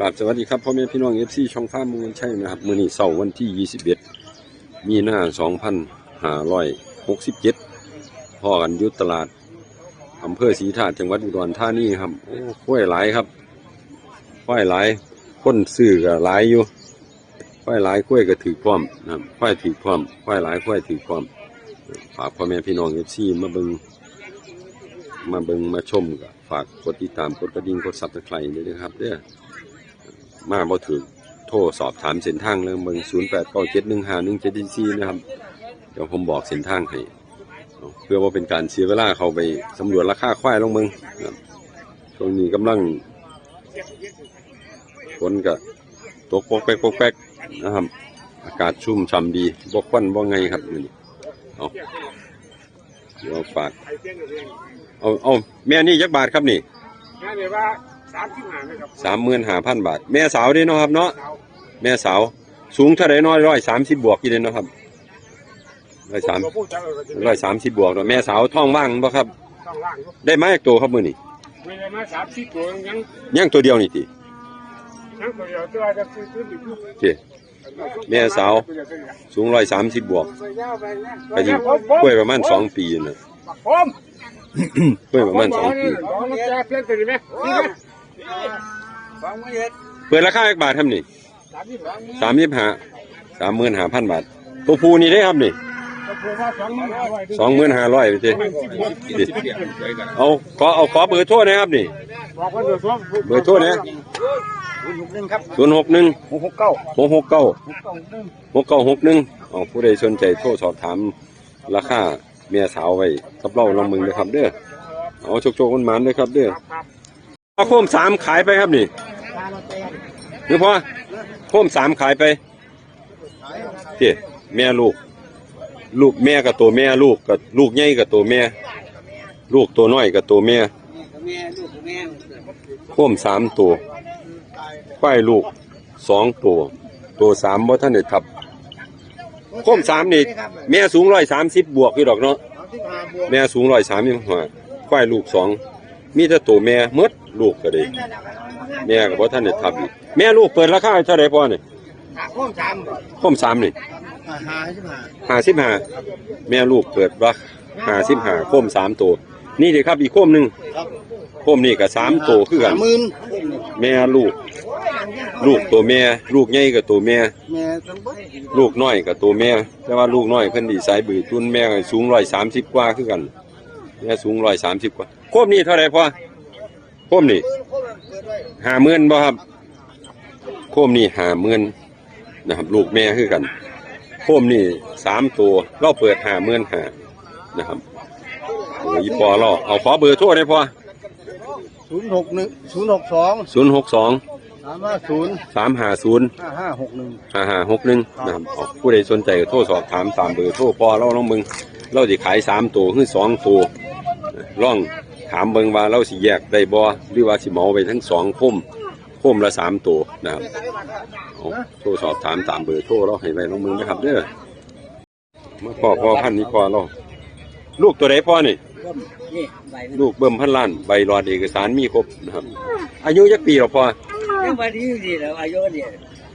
ครับสวัสดีครับพ่อแม่พี่น้องเอฟซีช่องฟ้ามูลใช่นะครับ มือนี้เสาร์วันที่ 21 มีหน้า 2567พ่อกันยุตลาดอำเภอศรีธาตุจังหวัดอุดรธานีครับโอ้ห้วยหลายครับห้วยหลายคนซื้อก็หลายอยู่ห้วยหลายกล้วยก็ถือพร้อมนะครับห้วยถือพร้อมห้วยหลายห้วยถือพร้อมฝากพ่อแม่พี่น้องเอฟซีมาเบิงมาเบิงมาชมก็ฝากกดติดตามกดกระดิ่งกดซับสไครต์ด้วยนะครับเด้อ มาบ่ถึงโทรสอบถามเส้นทางเลยเมือง0 8 9 7 1 5 1 7 4นะครับ เดี๋ยวผมบอกเส้นทางให้ เพื่อว่าเป็นการเสียเวลาเขาไปสำรวจราคาควายลงเมืองช่วงนี้กำลังฝนก็ตกปกแป๊กปกแป๊กนะครับ อากาศชุ่มฉ่ำดีบกควันบ่ไงครับนี่เอาเดี๋ยวฝากเอาเอาแม่นี่ยักบาทครับนี่แม่เดี๋ยวว่า สามที่หานะครับสามหมื่นห้าพันบาท แม่สาวเด้เนาะครับเนาะเราแม่สาว สูงเท่าไรน้อยร้อยสามสิบบวกกี่เด้เนาะครับร้อยสามตัวผู้จะเออก็จะร้อยสามสิบบวกเนาะแม่สาวท้องว่างบ่ครับต้องล่างอยู่ได้มาอีกตัวครับมือนี่ไม่ได้มาสามสิบตัวยังยังตัวเดียวนี่ติยังตัวเดียวตัวจะซื้อซื้อติดอยู่เจแม่สาวสูงร้อยสามสิบบวกไปที่ผมผมกล้วยประมาณสองปีนะผมกล้วยประมาณสองปี บอกมันแก่เพี้ยนตัวนี้ไหมนี่ไหมฟังไม่เห็นเปิดราคาอีกบาทครับนี่สามที่สองสามสิบห้าสามหมื่นห้าพันบาท ตัวผู้นี่ได้ครับนี่ตัวผู้ว่าสองหมื่นห้าร้อยสองหมื่นห้าร้อยไปเจเอาขอเอาขอเบอร์โทรนะครับนี่บอกว่าเดี๋ยวสองเบอร์โทรนะศูนย์หกหนึ่งครับศูนย์หกหนึ่งหกหกเก้าหกหกเก้าหกเก้าหนึ่งหกเก้าหกหนึ่งเอาผู้ใดสนใจโทรสอบถามราคาเมียสาวไว้กับเราลองมึงเลยครับเด้อเอาโชคโชคมันมันๆเลยครับเด้อ ครับเอโคมสามขายไปครับนี่หรือพอโคมสามขายไปเจ้แม่ลูก ลูกแม่กับตัวแม่ลูกกับลูกใหญ่กับตัวแม่ ลูกตัวน้อยกับตัวแม่แม่ลูกแม่โคมสามตัวควายลูกสองตัว ตัวสามบ่าท่านได้ทับโคมสามนี่แม่สูงร้อยสามสิบบวกอยู่ดอกเนาะแม่สูงร้อยสามสิบห้าควายลูกสอง มีแต่ตัวแม่หมดลูกก็ได้แม่ก็บ่ท่านได้ทับอีกแม่ลูกเปิดราคาเท่าไหร่พ่อนี่หักข้อมสามโคมสามนี่หาสิบห้าห้าสิบห้าแม่ลูกเปิดราห้าสิบห้าโคมสามตัวนี่เด็ครับอีกโคมหนึ่งครับโคมนี่ก็สามตัวคือกันหาหมื่นแม่ลูก ลูกตัวแม่ ลูกใหญ่กับตัวแม่แม่ทั้งเบิดลูกน้อยกับตัวแม่แต่ว่าลูกน้อยเพิ่นดีสายบือตุนแม่ก็สูงร้อยสามสิบกว่าคือกันแม่สูงร้อยสามสิบกว่าโคมนี่เท่าไหรพ่อโคมนี่ห้าหมื่นบ่ครับโคมนี่ห้าหมื่นนะครับ ลูกแม่คือกันโคมนี่สามตัวเราเปิดห้าหมื่นห้านะครับโอ้ยพอเราเอาขอเบอร์โทรได้พอศูนย์หกหนึ่งศูนย์หกสองศูนย์หกสองสามห้าศูนย์สามห้าศูนย์ห้าห้าหกหนึ่งห้าห้าหกหนึ่งนะครับเอาผู้ใดสนใจก็โทรสอบถามตามเบอร์โทรพอเราลองเบิงเราสิขายสามตัวหรือสองตัวลองถามเบิงว่าเราสิแยกได้บ่หรือว่าสิเหมาไปทั้งสองพุ่มพุ่มละสามตัวนะครับเอาโทรสอบถามตามเบอร์โทรเราให้ไว้ลองเบิงนะครับเด้อมาพ่อพ่อพันธุ์นี้พ่อเราลูกตัวไหนพ่อนี่นี่ใบลูกเบิ่มพันล้านใบรอดเอกสารมีครบนะครับ อายุยักปีหรอพ่อยังวันนี้ดีแล้วอายุเนี่ย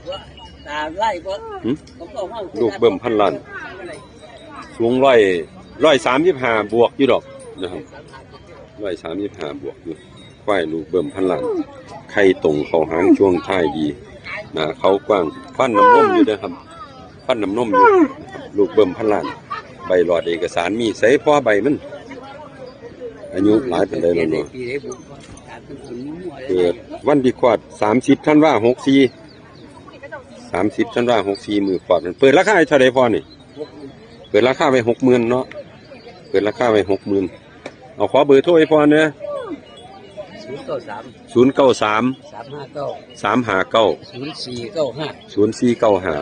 ว่าตาไล่ก็หึผมก็ว่าลูกเบิ่มพันล้านสูงร้อยร้อยสามสิบห้าบวกอยู่ดอกนะครับ ร้อยสามสิบห้าบวกอยู่ควายลูกเบิ่มพันล้านไข่ตรงเขาหางช่วงท้ายดีหนาเขากว้างฟันน้ำนมอยู่นะครับฟันน้ำนมอยู่ลูกเบิ่มพันล้านใบหลอดเอกสารมีใส่พ่อใบมันอายุหลายเป็นไดแล้วเนาะเปิดวันที่ขวดสามสิบท่านว่าหกสี่สามสิบท่านว่าหกสี่มือขวดมันเปิดราคาให้เท่าไรพอนี่เปิดราคาไปหกหมื่นเนาะเปิดราคาไปหกหมื่น เอาขอเบอร์โทรให้พอเนี่ยศูนย์เก้าสามศูนย์เก้าสามสามห้าเก้าสามห้าเก้าศูนย์สี่เก้าห้าศูนย์สี่เก้าห้า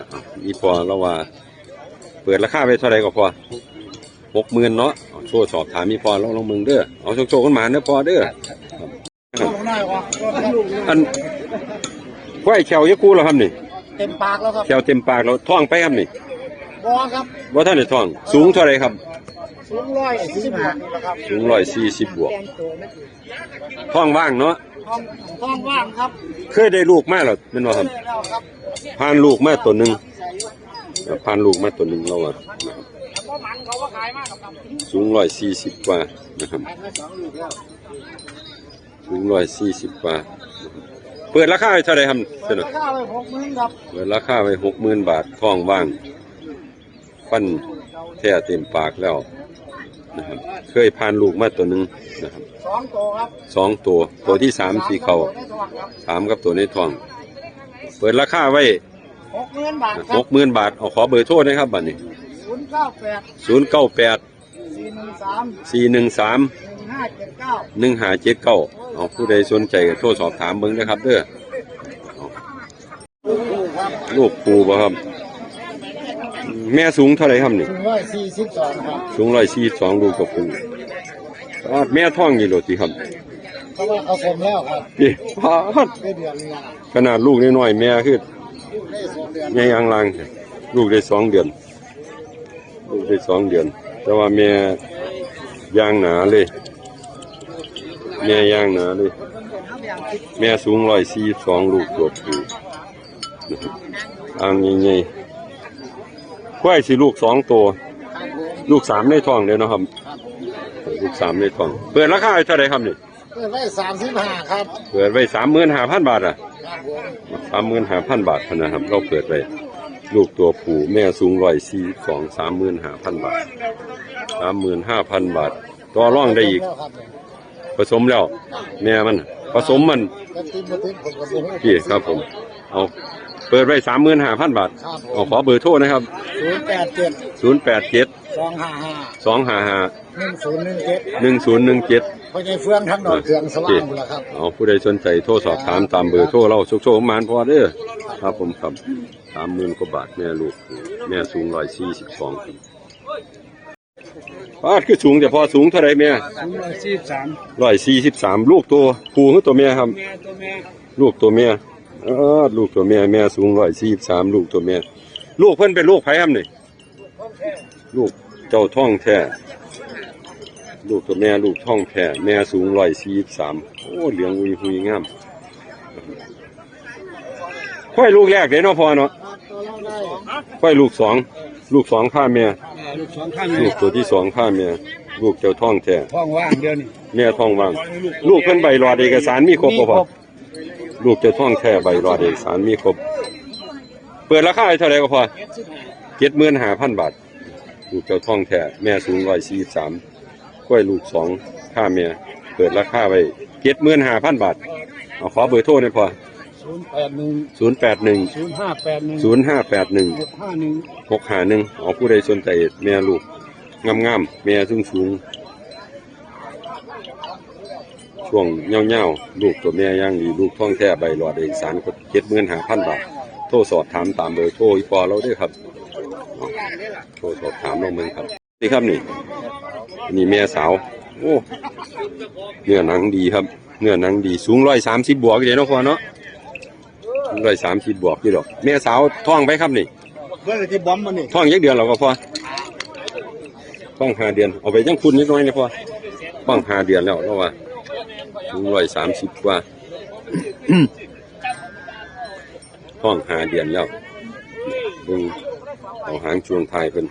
อีพอแล้วว่า เปิดราคาไปเท่าไรก็พอหกหมื่นเนาะเอาโทรสอบถามมีพอเราลองมึงเด้อเอาโชคๆกันมาเด้อพอเด้ออันควายแขวยักษ์คู่แล้วครับนี่เต็มปากแล้วครับแขวเต็มปากแล้วท้องไปครับนี่บอครับว่าท่านได้ท้อง สูงเท่าไรครับ สูงร้อยสี่สิบห้าครับสูงร้อยสี่สิบบวก ท้องว่างเนาะท้องท้องว่างครับเคยได้ลูกมาแล้วเป็นว่าครับเจอแล้วครับผ่านลูกมาตัวหนึ่งผ่านลูกมาตัวหนึ่งเราอะนะครับเพราะมันเขาว่าขายมากครับสูงร้อยสี่สิบกว่านะครับ ขายมาสองลูกแล้วสูงร้อยสี่สิบกว่าเปิดราคาไว้เท่าไหรครับเปิเสดนอราคาไปหกหมื่นครับเปิดราคาไว้หกหมื่นบาททองว่างฟันแท้เต็มปากแล้ว นะครับ เคยผ่านลูกมาตัวหนึ่งนะครับสองตัวครับสองตัว ตัวที่สามสีเขาตัวได้ตัวครับสามกับตัวในทอง เปิดราคาไว้หกหมื่นบาทคหรับกหมื่นบาทเอาขอเบอร์โทษนะครับบัดนี้ศูนย์เก้าแปดศูนย์เก้าแปดสี่หนึ่งสามสี่หนึ่งสามหนึ่งห้าเจ็ดเก้าหนึ่งหาเจ็ดเก้าเอาผู้ใดสนใจก็โทรสอบถามเบิ้งนะครับเด้อเอาลูกปูบ่ครับ แม่สูงเท่าไหร่ครับนี่ ถึงร้อยสี่สิบสองครับสูงร้อยสี่สองลูกกับปูอ่าแม่ท้องอยู่โหลดสิครับเพราะว่าเขาสมแล้วครับนี่พาดได้เดือนนึงแล้วขนาดลูกน้อยๆแม่คือได้สองเดือนใหญ่อังลางลูกได้สองเดือน ลูกได้สองเดือน แต่ว่าแม่ย่างหนาเลย แม่ย่างหนาเลย แม่สูงร้อยสี่สองลูกตัวผู้นะครับอ่างใหญ่ๆ ควายสิลูกสองตัวครับผมลูกสามในท้องเด้เนาะครับครับผมลูกสามในท้อง เปิดราคาไว้เท่าไหร่ครับนี่เปิดไว้สามสิบห้าครับ เปิดไว้สามหมื่นห้าพันบาทอะครับผมสามหมื่นห้าพันบาทพะนะครับ เราเปิดไว้ลูกตัวผู้แม่สูงร้อยสี่สองสามหมื่นห้าพันบาทสามหมื่นห้าพันบาทต่อร่องได้อีกแล้วครับผมผสมแล้ว แม่มัน ผสมมันก็ติดมาติดผมก็บ่ฮู้พี่ครับผม เอา เปิดไว้สามหมื่นห้าพันบาทครับผเอามขอเบอร์โทรนะครับศูนย์แปดเจ็ดศูนย์แปดเจ็ดสองห้าห้าสองห้าห้าหนึ่งศูนย์หนึ่งเจ็ดหนึ่งศูนย์หนึ่งเจ็ด พอใจเฟืองทั้งดอกเครื่องสว่างหมดแล้วครับ เอาผู้ใดสนใจโทรสอบถามตามเบอร์โทรเราโชคโชคประมานพอเด้อครับผมครับสามหมื่นกว่าบาทแม่ลูก แม่สูงร้อยสี่สิบสองปาดคือสูงแต่พอสูงเท่าไรแม่ศูนย์ร้อยสี่สิบสามร้อยสี่สิบสามลูกตัวผู้คือตัวแม่ครับ แม่ตัวแม่ลูกตัวแม่ เออลูกตัวแม่แม่สูงร้อยสี่สิบสามลูกตัวแม่ ลูกเพิ่นเป็นลูกไผ่ครับนี่ลูกเจ้าท่องแท้ลูกตัวแม่ลูกท่องแท้แม่สูงร้อยสี่สิบสามโอ้เหลืองอุยหุยงามค่อยลูกแรกเด้เนาะพอเนาะตัวเราได้ค่อยลูกสองลูกสองข้าแม่ลูกสองข้างลูกตัวที่สองข้าแม่ลูกเจ้าท่องแท้ท้องว่างเดียวนี่แม่ท่องว่าง ลูกเพิ่นใบรอดเอกสารมีครบบ่พอ ลูกเจ้าท่องแท้ใบรอดเอกสารมีครบ เปิดราคาเท่าไหร่ก็พอเจ็ดสิบห้าเจ็ดหมื่นห้าพันบาท ลูกเจ้าท่องแท้แม่สูงร้อยสี่สามกล้วยลูกสองค่าแม่เปิดราคาไว้เจ็ดหมื่นห้าพันบาทเอาขอเบอร์โทรหน่อยพอศูนย์แปดหนึ่งศูนย์แปดหนึ่งศูนย์ห้าแปดหนึ่งศูนย์ห้าแปดหนึ่งหกห้าหนึ่งหกหาหนึ่งเอาผู้ใดสนใจแม่ลูกงามๆแม่สูงสูงๆ ช่วงเงาๆลูกตัวแม่ย่างดีลูกท่องแท้ใบหลอดเอกสารก็เจ็ดหมื่นห้าพันบาท โทรสอบถามตามเบอร์โทรอีพอเราด้วยครับ โทรสอบถามเราเมืองครับนี่ครับนี่นี่แม่สาวโอ้เนื้อหนังดีครับ เนื้อหนังดีสูงร้อยสามสิบบวกเลยเนาะพอเนาะร้อยสามสิบบวกกี่ดอกแม่สาวท้องไปครับนี่เพื่อนที่บอมมันนี่ท้องยักเดือนเราก็พอท้องห้าเดือนเอาไปยังคุณนิดหน้อยนะพอท้องห้าเดือนแล้วเราว่า สูงร้อยสามสิบกว่าท้องห้าเดือนแล้วเบิ่งเอาหางช่วงท้ายเป็น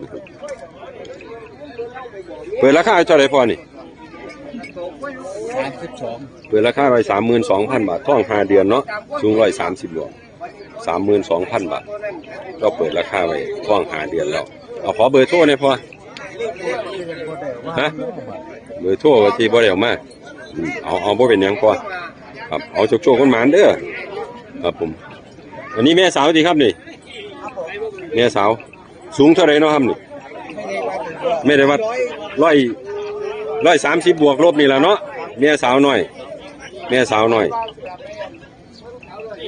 นะครับเปิดราคาเท่าไหรพอนี่สามสิบสองเปิดราคาไปสามหมื่นสองพันบาทท้องห้าเดือนเนาะสูงร้อยสามสิบหลวงสามหมื่นสองพันบาท ก็เปิดราคาไว้ท้องห้าเดือนแล้วเอาขอเบอร์โทรหน่อยพอฮะเบอร์โทรที่บ่ได้เอามาอืม เอาเอาบ่เป็นหยังพอครับเอาโชคโชคคนหมานเด้อครับผมอันนี้แม่สาวดีครับนี่แม่สาว สูงเท่าไหรเนาะครับนี่ไม่ได้วัดร้อยร้อยสามสิบบวกลบนี่แหละเนาะแม่สาวหน้อย แม่สาวหน้อย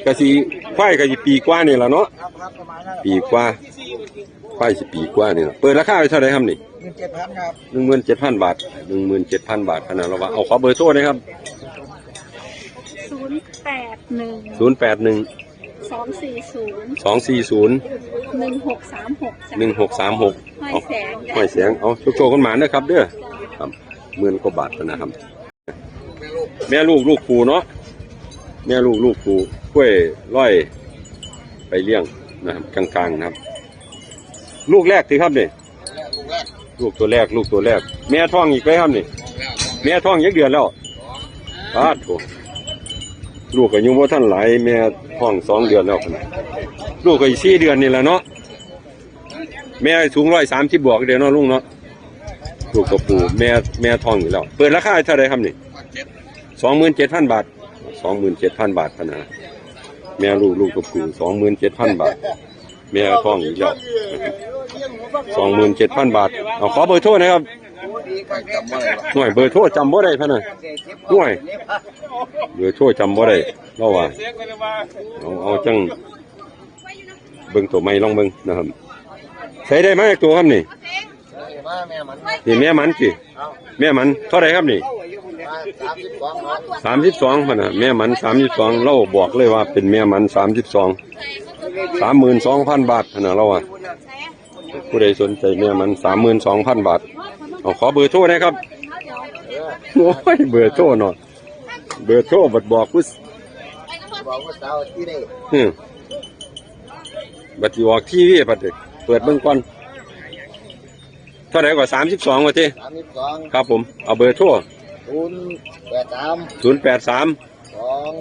กะสีควายกะสีปีกว่านี่แหละเนาะปีกว่า ควายสิปีกว่านี่ล่ะเปิดราคาไว้เท่าไหรครับนี่หนึ่งเจ็ดพันครับหนึ่งหมื่นเจ็ดพันบาทหนึ่งหมื่นเจ็ดพันบาทขนาดเราว่าเอาขอเบอร์โทรนะครับศูนย์แปดหนึ่งศูนย์แปดหนึ่งสองสี่ศูนย์สองสี่ศูนย์หนึ่งหกสามหกหนึ่งหกสามหกห้อเอายแสงห้อยเสียงเอาโชคโชคคนหมานนะครับเด้อครับหมื่นกว่าบาทนะครับ แม่ลูกลูกปูเนาะแม่ลูกลูกปูกล้วยร้อยไปเลี้ยงนะครับกลางๆนะครับ ลูกแรกสิครับนี่ลูกแรกลูกตัวแรก ลูกตัวแรก แม่ท้องอีกไหมครับนี่ แม่ท้องยักเดือนแล้วปาดโถลูกก็ยังว่าท่านหลายแม่ท้องสองเดือนแล้วพุ่นน่ะลูกก็อีกสี่เดือนนี่แหละเนาะแม่สูงร้อยสามสิบบวกเดียวเนาะลุงเนาะลูกตัวปูแม่แม่ท้องอยู่แล้ว เปิดราคาเท่าไรครับนี่สองหมื่นเจ็ดพันบาทสองหมื่นเจ็ดพันบาทพะนะแม่ลูกลูกตัวปูสองหมื่นเจ็ดพันบาท แม่ท้องอีกแล้ว สองหมื่นเจ็ดพันบาท เอาขอเบอร์โทรนะครับจำไม่ได้หน่วยเบอร์โทรจำบ่ได้พะนะหน่วยเบอร์โทรจำบ่ได้เราว่าเอาเอาจังเบิ่งตัวใหม่ลองเบิ่งนะครับใช้ได้ไหมตัวครับนี่มาแม่มันนี่แม่มันสิแม่มันเท่าไหรครับนี่มาสามสิบสองน้องสามสิบสองพะนะแม่มันสามสิบสองเราบอกเลยว่าเป็นแม่มันสามสิบสองสามหมื่นสองพันบาทพะนะเราว่า ผู้ใดสนใจแม่ยมันสามหมื่นสองพันบาทเอาขอเบอร์โทรนะครับโอ้ยเบอร์โทรหน่อยเบอร์โทรบัดบอกผู้บอกว่าสาวที่นี่อืมบัดสิออกทีวีบัดนี้เปิดเบิ่งก่อนเท่าไหร่กว่าสามสิบสองวะทีสามสิบสองครับผมเอาเบอร์โทรศูนย์แปดสามศูนย์แปดสามสอง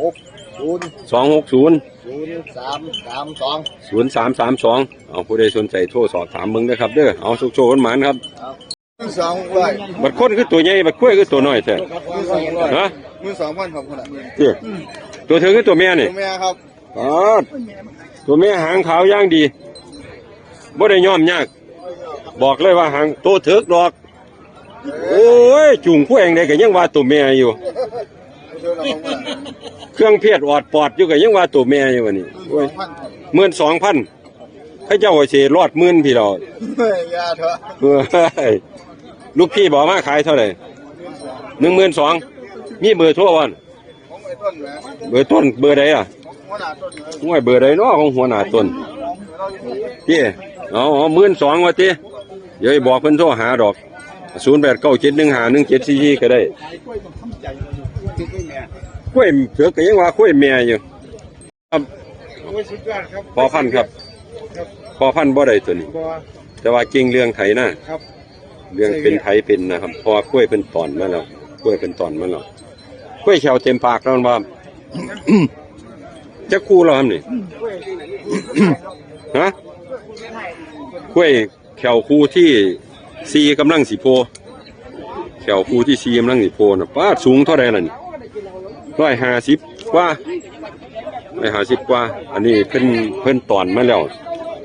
หก ศูนย์สองหกศูนย์ศูนย์สามสามสองศูนย์สามสามสองเอาผู้ใดสนใจโทรสอบถามเบิ่งเด้อครับเด้อเอาสุกโชว์หมานครับมือสองร้อยบัดคนคือตัวใหญ่บัดคุ้ยคือตัวน้อยแท้มือสองร้อยฮะมือสองพันของคนอะเจ้ตัวเธอคือตัวแม่นี่ตัวแม่ครับอ๋อตัวแม่หางขาวย่างดีบ่ได้ย่อมยาก บอกเลยว่าหางโตเถิกดอก โอ้ยจุงผู้เองได้ก็ยังว่าตัวแม่อยู่ เชื่อเราของมันเครื่องเพชรออดปอดอยู่ก็ยังว่าตัวแม่อยู่วะนี่มือสองพันหมื่นสองพันให้เจ้าว่าสิรอดหมื่นพี่เราเฮ้ยยาเถอะเฮ้ยลูกพี่บอกมาขายเท่าไหร่หนึ่งหมื่นสองมีเบอร์โทรวันผมไอ้ต้นนะเบอร์ต้นเบอร์ใดอะหัวหน้าต้นเลยห่วยเบอร์ใดเนาะของหัวหน้าต้นเราอยู่นี่พี่เอาเอาหมื่นสองวะตีเดี๋ยวให้บอกเพิ่นโทรหาดอกศูนย์แปดเก้าเจ็ดหนึ่งหาหนึ่งเจ็ดสี่ก็ได้ กล้วยเถือกก็ยังว่ากล้วยแม่อยู่ครับโอ้ยสุดยอดครับ พอพันธุ์ครับพอพันธุ์บ่ได้ตัวนี้บัวแต่ว่าเก่งเรื่องไถนะครับเรื่องเป็นไถเป็นนะครับเพอกล้วยเป็นตอนมาแล้วกล้วยเป็นตอนมาแล้วกล้วยแขวเต็มปากแล้วว่าจะคู่เราทำนี่ฮะกล้วยแขวคู่ที่ซีกำลังสีโพแขวคู่ที่ซีกำลังสีโพนะป้าดสูงเท่าไรล่ะนี่ ร้อยห้าสิบกว่าร้อยห้าสิบกว่า อันนี้เพิ่นเพิ่นตอนมาแล้ว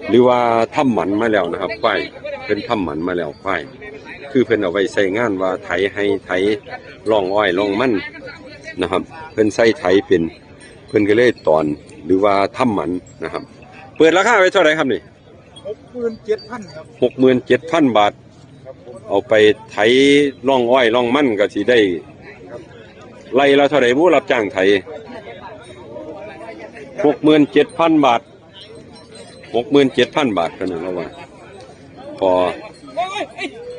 หรือว่าทำหมันมาแล้วนะครับควายเพิ่นทำหมันมาแล้วควายคือเพิ่นเอาไว้ใส่งานว่าไถให้ไถร่องอ้อยร่องมันนะครับ เพิ่นใส่ไถเป็น เพิ่นก็เลยตอนหรือว่าทำหมันนะครับ เปิดราคาไว้เท่าไหร่ครับนี่หกหมื่นเจ็ดพันครับหกหมื่นเจ็ดพันบาทครับผมเอาไปไถร่องอ้อยร่องมันก็สิได้ ไล่ละเท่าไหร่ผู้รับจ้างไถหกหมื่นเจ็ดพันบาทหกหมื่นเจ็ดพันบาทกันนะเราว่าพอ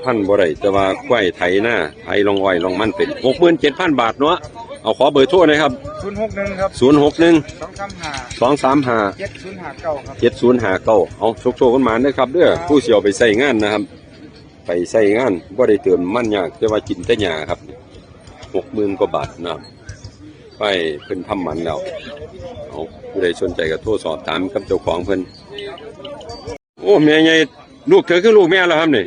พันบ่ได้แต่ว่าควายไถหน้าไถร่องอ้อยร่องมันเป็นหกหมื่นเจ็ดพันบาทเนาะเอาขอเบอร์โทรหนะครับศูนย์หกหนึ่งครับศูนย์หกหนึ่งสองสามห้าสองสามห้าเจ็ดศูนย์ห้าเก้าครับเจ็ดศูนย์หาเก้าเอาโชคโชคกันมาเด้อครับเด้อผู้เสียวไปใส่งานนะครับ ไปใส่งานบ่ได้เติมมันยากแต่ว่ากินแต่หญ้าครับ หกหมื่นกว่าบาทนะครับไปเพิ่นทำหมันแล้วเอาผู้ใดสนใจก็โทรสอบถามกับเจ้าของเพิ่นโอ้แม่ใหญ่ลูกเธอคือลูกแม่แล้วครับนี่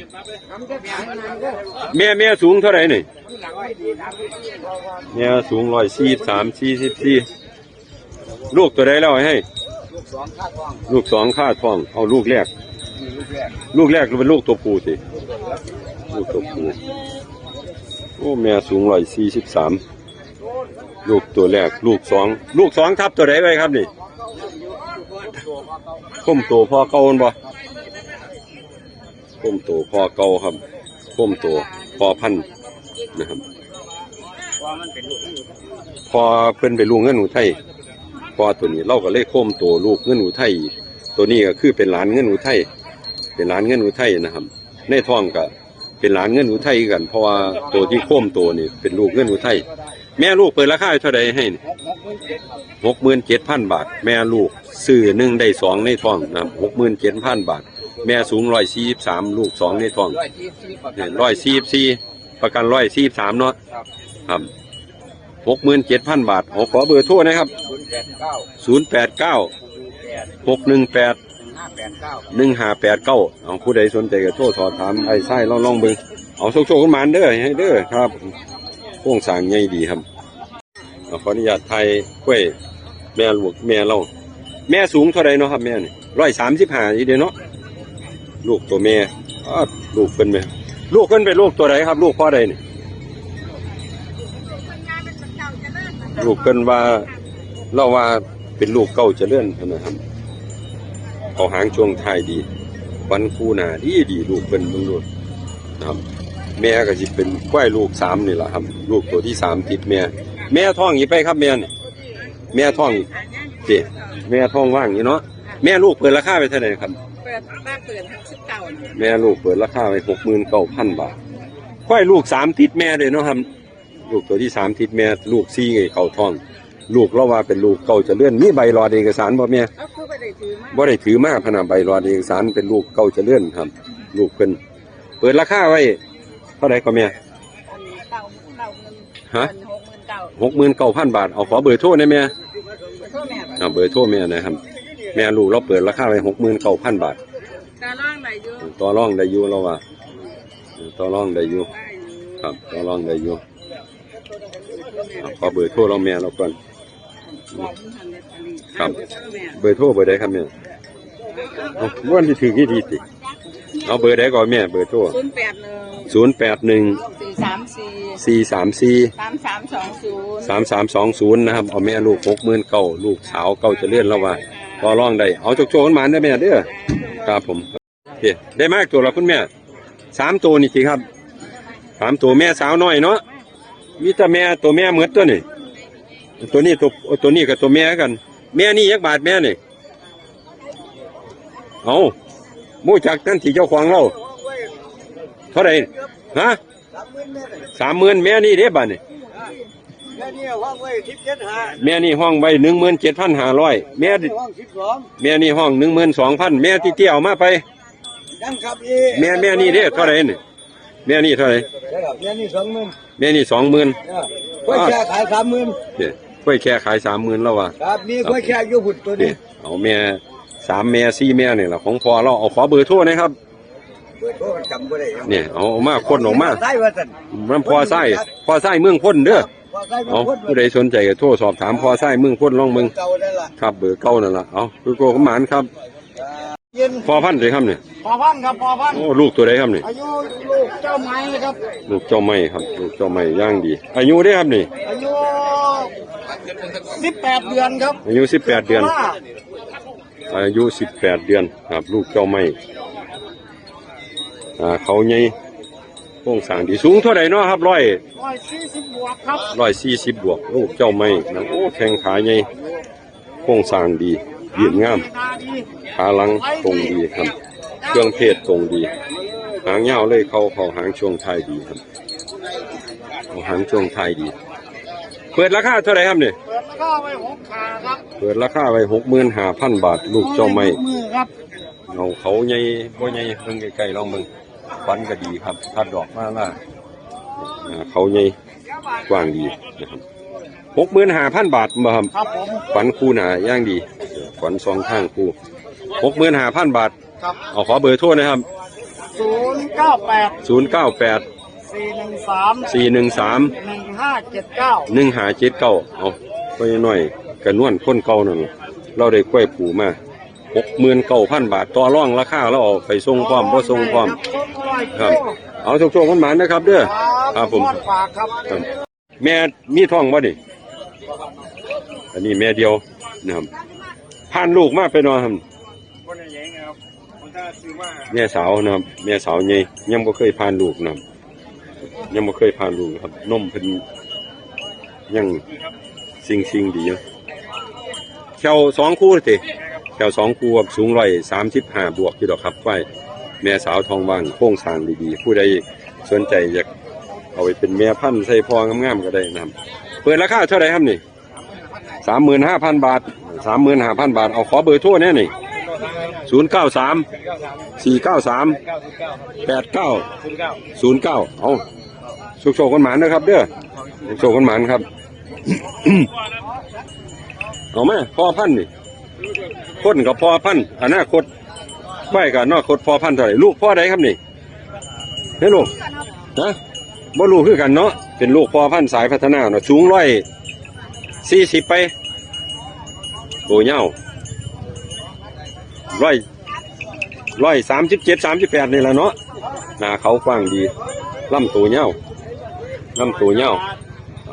แม่แม่สูงเท่าไหร่นี่แม่สูงร้อยสี่สามสี่สิบสี่ลูกตัวใดแล้วให้ ลูกสองค่าทองลูกสองค่าทองเอาลูกแรกลูกแรก ลูกแรกเป็นลูกตัวผู้สิ ลูกตัวผู้ โอ้แม่สูงร้อยสี่สิบสามลูกตัวแรกลูกสองลูกสองทับตัวไหนไปครับนี่ข้มตัวพ่อเก่าบ่ข้มตัวพ่อเก่าครับข้มตัวพ่อพันนะครับพอเพิ่นไปลูกเงินอุทัยพอตัวนี้เราก็เลยโค้มตัวลูกเงินอุทัยตัวนี้ก็คือเป็นหลานเงินอุทัยเป็นหลานเงินอุทัยนะครับ ในท้องก็ เป็นหลานเงินอุทัยกันเพราะว่าตัวที่โค้มตัวนี่เป็นลูกเงินอุทัยแม่ลูกเปิดราคาเท่าใดให้หกหมื่นเจ็ดพันบาท แม่ลูกซื้อหนึ่งได้สองในท้องนะหกหมื่นเจ็ดพันบาท แม่สูงร้อยสี่สามลูกสองในท้องร้อยสี่ประกันร้อยสี่สี่ประกันร้อยสี่สามเนาะครับหกหมื่นเจ็ดพันบาทขอเบอร์โทรนะครับศูนย์แปดเก้าศูนย์แปดเก้าหกหนึ่งแปด หนึ่งห้าแปดเก้าเอาผู้ใดสนใจก็โทรสอบถามไอ้ไส้ล่องล่องเบิ่งเอาโชคโชคขึ้นมาเด้อให้เด้อครับโค้งสางใหญ่ดีครับเอาขออนุญาตไทยกล้วยแม่ลูกแม่เราแม่สูงเท่าไรเนาะครับแม่นี่ร้อยสามสิบห้าอีเดียวเนาะลูกตัวแม่อลูกเป็นไหมลูกเพิ่นเป็นลูกตัวไหนครับ ลูกพ่อใดนี่ลูกเพิ่นว่าเราว่าเป็นลูกเก่าเจริญเท่านะครับ เอาหางช่วงท้ายดีวันคูหนาดีดีลูกเป็นมึงลูกนะครับแม่ก็สิเป็นควายลูกสามนี่แหละครับ ลูกตัวที่สามติดแม่ แม่ท้องอยู่ไปครับแม่นี่แม่ท้องเจ๊แม่ท้องว่างอยู่เนาะแม่ลูกเปิดราคาไปเท่าไหร่ครับเปิดบ้านเปิดสิบเก้าแม่ลูกเปิดราคาไปหกหมื่นเก้าพันบาทควายลูกสามติดแม่เลยเนาะครับ ลูกตัวที่สามติดแม่ลูกซี่ไงเข้าท้อง ลูกเราว่าเป็นลูกเก่าจะเลื่อนมีใบรอดเอกสารบ่แม่เอาคือไปได้ถือมาบ่ได้ถือมากขนาดใบรอดเอกสารเป็นลูกเก่าเจะเลื่อนครับ ลูกเพิ่นเปิดราคาไว้เท่าไหร่ก็แม่อันนี้เก้าเก้าเงินฮะหกหมื่นเก้าหกหมื่นเก้าพันบาทเอาขอเบอร์โทรได้แม่โทษแม่เอาเบอร์โทรแม่นะครับ แม่ลูกเราเปิดราคาไว้หกหมื่นเก้าพันบาทการล่างไหนเยอะต่อรองได้อยู่เราว่าต่อรองได้อยู่ได้อยู่ครับต่อรองได้อยู่เอาขอเบอร์โทรเราแม่เราก่อน บอกมึงทันเลยอันนี้ครับแม่เบอร์โทรเบอร์ใดครับแม่เอาวันที่ถือกี่ดีติ เอาเบอร์ใดก่อนแม่เบอร์โทรศูนย์แปดหนึ่งศูนย์แปดหนึ่งสี่สามสี่สี่สามสี่สามสามสองศูนย์สามสามสองศูนย์นะครับ เอาแม่ลูกหกหมื่นเก้าลูกสาวเก้าจะเลื่อนแล้วว่าต่อรองได้ เอาจกโจกันมาได้อแม่เด้อครับผมโอเคได้มากตัวละคุณแม่สามตัวนี่สิครับสามตัวแม่สาวน้อยเนาะมีแต่แม่ตัวแม่เหมือนตัวนี่ ตัวนี้ตัวตัวนี้กับตัวแม่กัน แม่นี่ยักบาทแม่นี่เอาหมู่จักนั่นที่เจ้าของเราเท่าไหร่ฮะสามหมื่นแม่เลยสามหมื่นแม่นี่เด้บาทนี่แม่เนี่ยห้องไว้ทิพย์เจ็ดห้าแม่นี่ห้องไว้หนึ่งหมื่นเจ็ดพันห้าร้อยแม่ห้องสิบสองแม่นี่ห้องหนึ่งหมื่นสองพันแม่ที่เตี้ยวมาไปยังขับอีแม่แม่นี่เด้เท่าไหรนี่แม่นี่เท่าไหรแม่นี่สองหมื่นแม่นี่สองหมื่นกล้วยแค่ขายสามหมื่นเดี๋ยวก ล้วยแค่ขายสามหมื่นแล้วว่ะครับมีกล้วยแค่อยู่หุ่นตัวเดี๋นี้ยวเอาแม่สามแม่สี่แม่นี่แหละของพอเราเอาขอเบอร์โทรนะครับเปิดโทรกันจำบ่ได้เนี่ยเอาเอามาคนออกมาใส่ว่าสันมันพอไส้พอไส้เมืองพ้นเด้อพอใส่เอามาคนผู้ใดสนใจก็โทรสอบถามพอไส้เมืองพ้นลองมึงเก่าได้ละครับเบอร์เก้านั่นล่ะเอาคือโกขมานครับ เย็นพอพันธุ์เลยครับเนี่ยพอพันครับพอพันโอ้ลูกตัวใดครับเนี่ยอายุลูกเจ้าไม้ครับ ลูกเจ้าไม้ครับ ลูกเจ้าไม้ย่างดี อายุได้ครับนี่อายุสิบแปดเดือนครับอายุสิบแปดเดือน ว่าอายุสิบแปดเดือนครับ ลูกเจ้าไม้อ่าเขาใหญ่โค้งสร้างดีสูงเท่าไหร่เนาะครับร้อยร้อยสี่สิบบวกครับร้อยสี่สิบบวก ลูกเจ้าไม้นะโอ้แข้งขาใหญ่โค้งสร้างดีเยี่ยมงามนาดี ขาหลังตรงดีครับ เครื่องเพศตรงดี หางยาวเลยเขาเขาหางช่วงท้ายดีครับเขาหางช่วงท้ายดี เปิดราคาเท่าไหร่ครับเนี่ยเปิดราคาไว้หกขาครับเปิดราคาไว้หกหมื่นห้าพันบาท ลูกเจ้าไม้มือครับเอาเขาใหญ่บ่ใหญ่เบิ่งใกล้ๆลองเบิ่งฟันก็ดีครับพัดดอกมาล่าอ่าเขาใหญ่กว้างดีนะครับหกหมื่นห้าพันบาทบ่ครับครับผมฟันคู่หนาย่างดีฟันสองข้างคู่ หกหมื่นห้าพันบาทครับเอาขอเบอร์โทรนะครับศูนย์เก้าแปดศูนย์เก้าแปดสี่หนึ่งสามสี่หนึ่งสามหนึ่งห้าเจ็ดเก้าหนึ่งหาเจ็ดเก้าเอาไปหน่อยกระนวลคนเก่านั่นล่ะเราได้กล้วยผูมาหกหมื่นเก้าพันบาทต่อร่องราคาเราเอาไปส่งพร้อมบ่ส่งพร้อมครับ เอาโชคๆมันหมานนะครับ เด้อครับผมทอดฝากครับครับแม่มีท้องบ่ดิอันนี้แม่เดียวนะครับผ่านลูกมาไปเนอนครับ แม่สาวนะครับแม่สาวใหญ่ยังบ่เคยผ่านลูกนะครับยังบ่เคยผ่านลูกนะครับนมเพิ่นยังสิงสิงๆดีอยู่แควสองคู่ติแควสองคู่ครับสูงร้อยสามสิบห้าบวกอยู่ดอกครับไฟแม่สาวทองว่างโค้งสร้างดีๆ ผู้ใดสนใจอยากเอาไปเป็นแม่พันธุ์ใส่พองามๆก็ได้นะครับปิดราคาเท่าไหร่ครับนี่สามหมื่นห้าพันบาทสามหมื่นห้าพันบาท เอาขอเบอร์โทรแน่นี่ ศูนย์เก้าสามสี่เก้าสามแปดเก้าศูนย์เก้าเอาสุกโชคคนหมานนะครับ เด้อสุกโชคคนหมานครับ เอาไหมพ่อพันธุ์นี่คนกับพ่อพันธุ์อนาคตไว้กับนอกคตพ่อพันธุ์เท่าไหร่ลูกพ่อใดครับนี่เฮ้ยลูกนะบ่ลูกคือกันเนาะเป็นลูกพ่อพันธุ์สายพัฒนาเนาะสูงร้อยสี่สิบไปโตเง่า ร้อยร้อยสามสิบเจ็ดสามสิบแปดนี่แหละเนาะหนาเขากว้างดีลำตัวเง่าลำตัวเง่า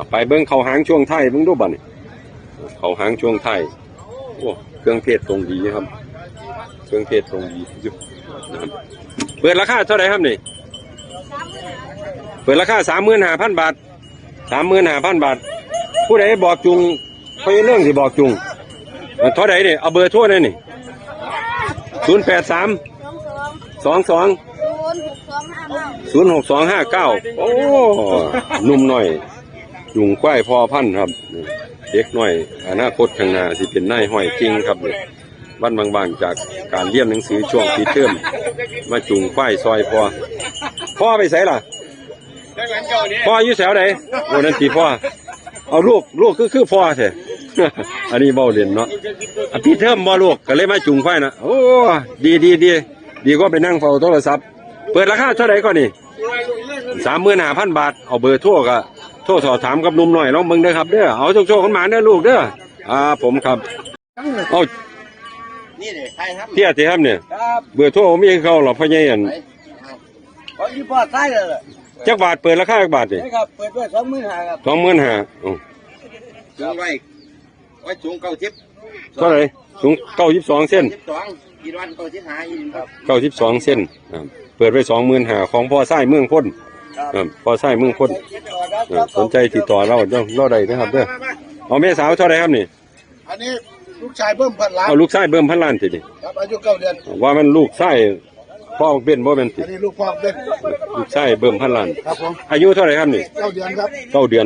ไปเบิ้งเขาหางช่วงไทยเบิ้งดูบันเขาหางช่วงไทยโอ้เครื่องเทศตรงดีครับ เครื่องเทศตรงดีอยู่นะครับเปิดราคาเท่าไหร่ครับนี่เปิดราคาสามหมื่นห้าพันบาทสามหมื่นห้าพันบาท ผู้ใดบอกจุงเขาเรื่องที่บอกจุงเท่าไหร่นี่เอาเบอร์ทั่วเลยนี่ ศูนย์แปดสามสองสองศูนย์หกสองห้าเก้าโอ้หนุ่มหน่อยจุงควายพอพันธุ์ครับนี่เด็กน้อยอนาคตข้างหน้าสิเป็นนายห้อยจริงครับเนี่ยวันบางๆจากการเรียนหนังสือช่วงปีเทอมมาจุงควายซอยพอพ่อไปใส่ล่ะพ่ออยู่แถวไหนโอ้นั่นตีพ่อเอาลูกลูกคือคือพ่อเถอะ อันนี้เบาเรียนเนาะอะพี่เทอมบ่ลูกก็เลยมาจุงควายนะโอ้ดีดีดีดีก็ไปนั่งเฝ้าโทรศัพท์ เปิดราคาเท่าไหร่ก่อนนี่สามหมื่นห้าพันบาท เอาเบอร์โทรก็โทษสอบถามกับหนุ่มหน่อยลองเบิ่งเด้อครับเด้อเอาโชคโชคกันมาเด้อลูกเด้ออ่าผมครับเอานี่เลยใครครับเที่ยที่ครับเนี่ยครับเบอร์โทรผมมีให้เขาหรอกพ่อใหญ่อันเขาอยู่ปอดซ้ายเลยเหรอจักบาทเปิดราคาจักบาทดิใช่ครับเปิดด้วยสองหมื่นห้าครับสองหมื่นห้าสูง ไว้ไว้สูงเก้าสิบเท่าไหร่สูงเก้าสิบสองเส้นสิบสองกี่วันเก้าสิบห้าอีกครับเก้าสิบสองเส้นอ่าเปิดไปสองหมื่นห้าของพ่อไส้เมืองพ้นอ่าพ่อไส้เมืองพ้นอ่าสนใจติดต่อเราเด้อเราได้นะครับเด้อเอาแม่สาวเท่าไหร่ครับนี่อันนี้ลูกชายเพิ่มพันล้านเอาลูกไส้เบิ่มพันล้านสิดิครับอายุเก้าเดือนว่ามันลูกไส้พ่อเป็นบ่เป็นสิอันนี้ลูกพ่อเป็นลูกไส้เบิ่มพันล้านครับผมอายุเท่าไหร่ครับนี่เก้าเดือนครับเก้าเดือน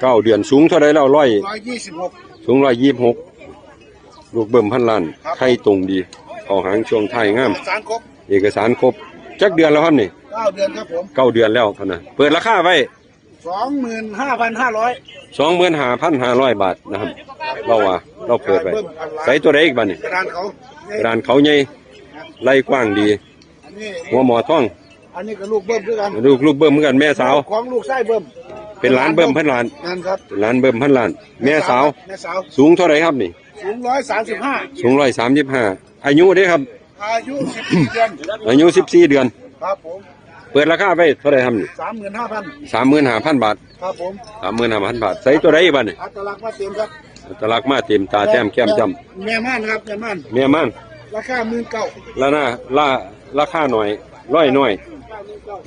เก้าเดือนสูงเท่าไรแล้วร้อยร้อยยี่สิบหก สูงร้อยยี่สิบหกลูกเบิ่มพันล้านไข่ตรงดีเอาหางช่วงไทายงาม สารครบเอกสารครบจักเดือนแล้วครับนี่เก้าเดือนครับผมเก้าเดือนแล้วพะนะเปิดราคาไว้สองหมื่นห้าพันห้าร้อยสองหมื่นห้าพันห้าร้อยบาทนะครับ เราว่าเราเปิดไว้ใส่ตัวใดอีกบ้านี่กระดานเขานี่ร้านเขาใหญ่ไล่กว้างดี อันนี้หัวหมอท่อง อันนี้ก็ลูกเบิ้มด้วยกันลูกลูกเบิ่มเหมือนกันแม่สาว ของลูกไส้เบิ้ม เป็นหลานเบิ่มพันล้านนั่นครับเป็นหลานเบิ่มพันล้าน แม่สาว แม่สาวสูงเท่าไรครับนี่ สูงร้อยสามสิบห้าสูงร้อยสามสิบห้าอายุเด้ครับ อายุสิบสี่เดือนอายุสิบสี่เดือน ครับผมเปิดราคาไว้เท่าไรครับนี่สามหมื่นห้าพันสามหมื่นห้าพันบาทครับผมสามหมื่นห้าพันบาทใส่ตัวใดบ้านี่อัตลักษณ์มาเต็มครับตลักมาเต็มตาแต้มแก้มจแม่ม่านครับแม่ม่านำเมียมันราคาหมื่นเก้าแล้วนะล่าราคาหน่อยร้อยหน่อย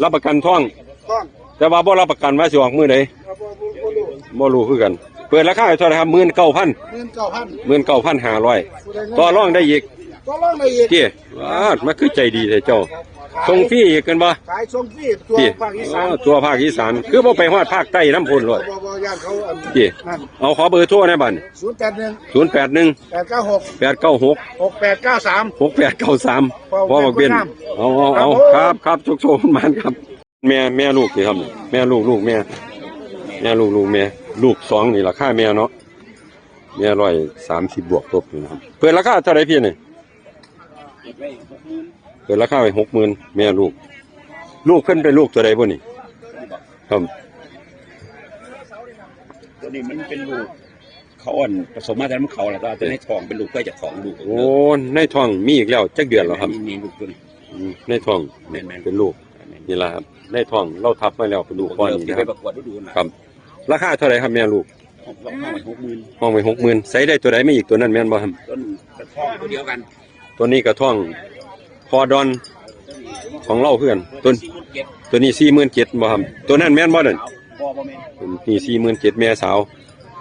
รับประกันท่องต้อง แต่ว่าบ่รับประกันว่าสิออกมือใดครับผมบ่รู้บ่รู้คือกัน เปิดราคาเท่าไหร่ครับหมื่นเก้าพันหมื่นเก้าพันหมื่นเก้าพันห้าร้อยต่อรองได้อีกก็ร้องได้อีกเจ้ว้าดมันคือใจดีแต่เจ้าส่งฟรีอีกกันบ่ขายส่งฟรีตัวเจ้ภาคอีสานอ๋อตัวภาคอีสาน คือบ่ไปฮอดภาคใต้น้ำพุนเลย บ่บ่ย่านเขาอันเจ้ นั่นเอาขอเบอร์โทรหนะบัดศูนย์แปดหนึ่งศูนย์แปดหนึ่งแปดเก้าหกแปดเก้าหกหกแปดเก้าสาม หกแปดเก้าสามพ่อบักเบี้ยนเอาเอาเอาครับครับโชคโชคมันครับ แม่แม่ลูกนี่ครับแม่ลูกลูกแม่แม่ลูกลูกแม่ลูกสองนี่ราคาแม่เนาะแม่ร้อยสามสิบบวกตบอยู่นะครับเปิดราคาเท่าไหรพี่นี่เปิดราคาไปหกหมื่นแม่ลูก ลูกขึ้นเป็นลูกตัวใดบ่นี่ครับตัวนี้มันเป็นลูกเขาอ่อนผสมมาแต่มันเขาแล้วก็ตัวในท้องเป็นลูกใกล้จะของลูกโอ้ในท้องมีอีกแล้วจักเดือนแล้วครับมีมีลูกตัวนี้อืมในท้องแม่นแม่นเป็นลูกนี่แหละครับ ในท้องเราทับมาแล้วเป็นลูกก้อนเริ่มนี่ที่นะคไปรับประกวดฤดูนะครับ ราคาเท่าไหรครับแม่ลูกเราเข้าไปหกหมื่นห้องไปหกหมื่นใส่ได้ตัวใดไม่อีกตัวนั้นแม่นบ่ครับต้นกระท้องตัวเดียวกันตัวนี้กระท่องพอดอนของเราเพื่อนตัวสี่หมื่นเจ็ดตัวนี้สี่หมื่นเจ็ดบ่ครับตัวนั้นแม่นบ่นั่น พ่อบ่แม่นตัวนี้สี่หมื่นเจ็ดแม่สาว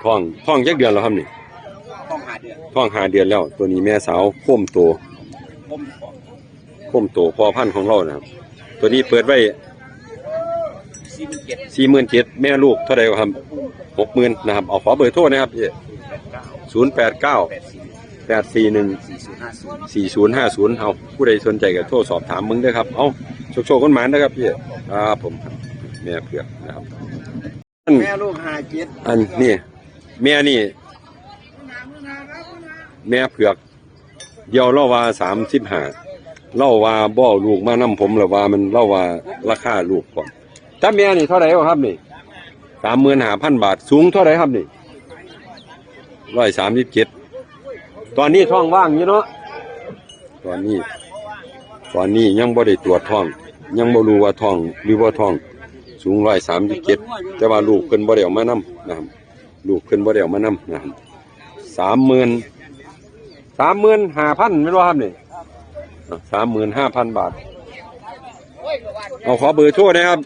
ท้องท้องจักเดือนแล้วครับนี่ท้องหาเดือนท้องห้าเดือนแล้ว ตัวนี้แม่สาวโค้มโตผมของโค้มโตพอพันธุ์ของเรานะครับตัวนี้เปิดไว้ สี่หมื่นเจ็ดสี่หมื่นเจ็ดแม่ลูกเท่าไหร่ครับหกหมื่นนะครับเอาขอเบอร์โทรนะครับพี่ศูนย์แปดเก้าแปดสี่แปดสี่หนึ่งสี่ศูนย์ห้าศูนย์สี่ศูนย์ห้าศูนย์เอาผู้ใดสนใจก็โทรสอบถามมึงเด้อครับเอาโชคโชคคนหมานนะครับพี่ครับผมครับแม่เผือกนะครับอันแม่ลูกหาเจ็ดอันนี่แม่นี่ แม่เผือกเดียวเล่าว่าสามสิบห้าเล่าว่าบ่เอาลูกมานำผมหรือว่ามันเล่าว่าราคาลูกก่อน ถ้าแม่นี่เท่าไหร่ครับนี่สามหมื่นห้าพันบาท สูงเท่าไหร่ครับนี่ร้อยสามสิบเจ็ดตอนนี้ท้องว่างอยู่เนาะตอนนี้ ตอนนี้ยังบ่ได้ตรวจท้อง ยังบ่รู้ว่าท้องหรือว่าท้อง สูงร้อยสามสิบเจ็ดแต่ว่าลูกเพิ่นบ่ได้เอามานำนะครับลูกเพิ่นบ่ได้เอามานำนะครับสามหมื่นสามหมื่นห้าพันไม่รู้ครับนี่สามหมื่นห้าพันบาท เอาขอเบอร์โทรนะครับ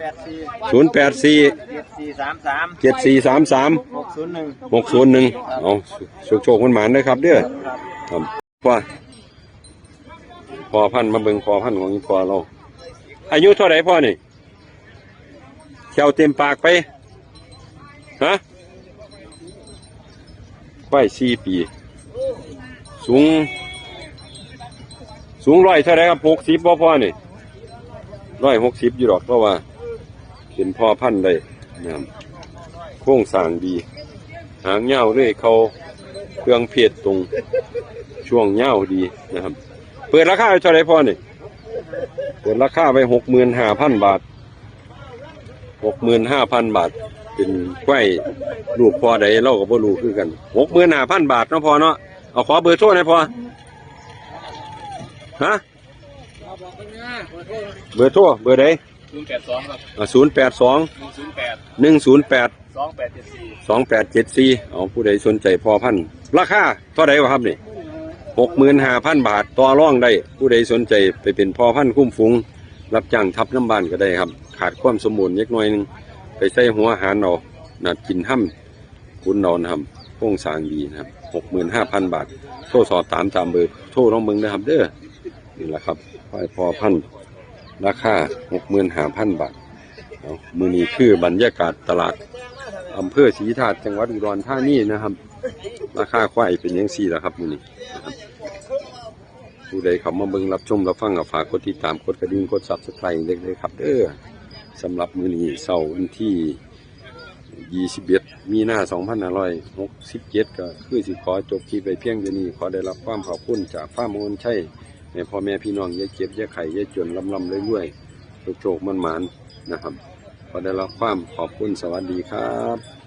แปดสี่ศูนย์แปดสี่เจ็ดสี่สามสามเจ็ดสี่สามสามหกศูนย์หนึ่งหกศูนย์หนึ่งเอาโชคโชคคนหมานนะครับเด้อครับว่าพอพันธุ์มาเบิ่งพอพันธุ์ของอีพอเรา อายุเท่าไหร่พ่อนี่เขียวเต็มปากไปฮะควายสี่ปี สูง สูงร้อยเท่าไหรครับหกสิบพ่อพ่อนี่ร้อยหกสิบอยู่หรอกเพราะว่า เป็นพ่อพันธุ์ได้นะครับโค้งสร้างดี หางเงาเลยเขาเครื่องเพชรตรงช่วงเงาดีนะครับ เปิดราคาไว้เท่าไรพ่อนี่เปิดราคาไปหกหมื่นห้าพันบาทหกหมื่นห้าพันบาท เป็นไว้ลูกพอใดเราก็บ่รู้คือกันหกหมื่นห้าพันบาทเนาะพอเนาะเอาขอเบอร์โทรหน่อยพอฮะเบอร์โทรเบอร์ใด ศูนย์แปดสองครับศูนย์แปดสองหนึ่งศูนย์แปดหนึ่งศูนย์แปดสองแปดเจ็ดสี่สองแปดเจ็ดสี่เอาผู้ใดสนใจพอพันธุ์ราคาเท่าไหร่วะครับนี่หกหมื่นห้าพันบาทต่อร่องได้ผู้ใดสนใจไปเป็นพอพันธุ์คุ้มฟุงรับจ้างทับน้ำบานก็ได้ครับ ขาดความสมบูรณ์เล็กน้อยหนึงไปใส่หัวอาหารเอานัดกินห้ำคุณนอนทำโค้งสร้างดีนะครับหกหมื่นห้าพันบาท โทรสอบถามตามเบอร์โทรน้องเบิงนะครับ เด้อนี่แหละครับควายพอพันธุ์ ราคาหกหมื่นห้าพันบาทมือนี้คือบรรยากาศตลาดอำเภอศรีธาตุจังหวัดอุดรธานีนะครับ ราคาควายเป็นยังสี่ละครับมือนี้นะครับผู้ใดเขามาเบิ่งรับชมรับฟังกับฝากกดติดตามกดกระดิ่งกดซับสไครต์เล็กเลยครับเด้อสำหรับมือนี้เสาร์วันที่ 21 มีนา2567 ก็คือสิขอจบคลิปไปเพียงเท่านี้ ขอได้รับความขอบคุณจากฟ้ามโมนใช่ ในพ่อแม่พี่น้องอย่าเจ็บอย่าไข่อย่าจนลำลำเรื่อยๆโชคๆมันหมานนะครับขอได้รับความขอบคุณสวัสดีครับ